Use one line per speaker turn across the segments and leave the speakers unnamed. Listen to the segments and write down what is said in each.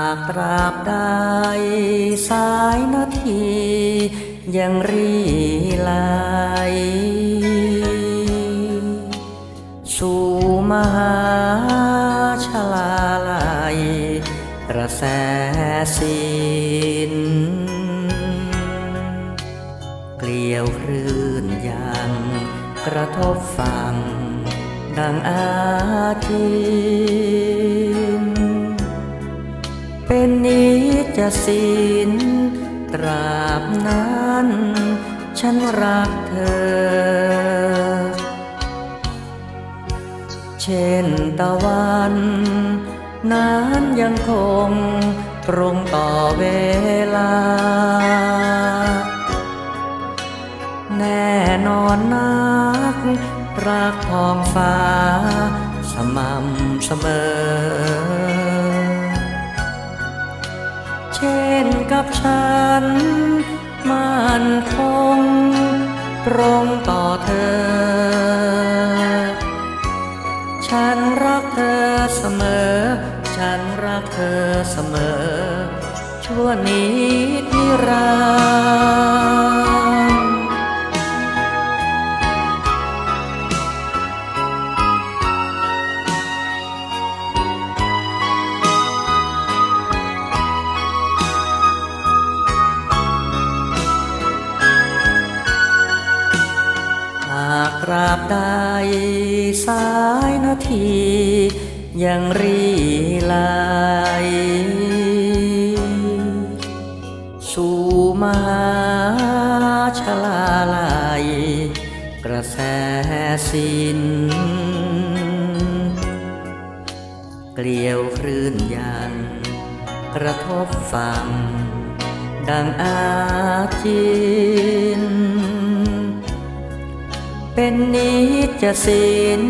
ากตราบใดสายนาทียังรีไหลสู่มหาชลาลัยกระแสสินเกลียวคลื่นยังกระทบฟังดังอาทิน สินตราบนั้น ฉันรักเธอ เช่นตะวันนั้นยังคงตรงต่อเวลา แน่นอนนักรักทองฟ้า สม่ำเสมอ กับฉัน มันคงตรงต่อเธอ ฉันรักเธอเสมอ ฉันรักเธอเสมอ ชั่วนิดนิรันากตราบใดสายนาที ยังรีไหลสู่มาชลาลัยกระแสสินเกลียวคลื่นยัน กระทบฟังดังอาจิ เป็นนิจสิน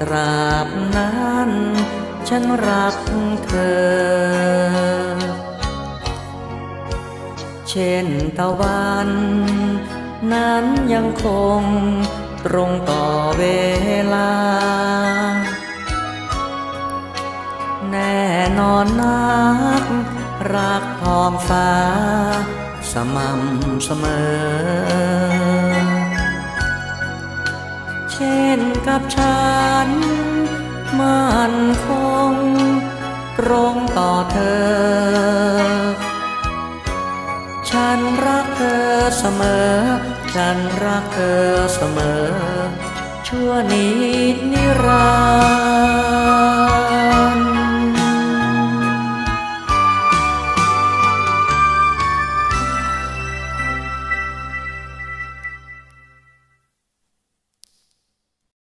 ตราบนั้น ฉันรักเธอ เช่นตะวัน นั้นยังคงตรงต่อเวลา แน่นอนนัก รักทองฟ้า สม่ำเสมอ กับฉัน มันคง ตรงต่อเธอ ฉันรักเธอเสมอ ฉันรักเธอเสมอ ชั่วนิดนิรันดร์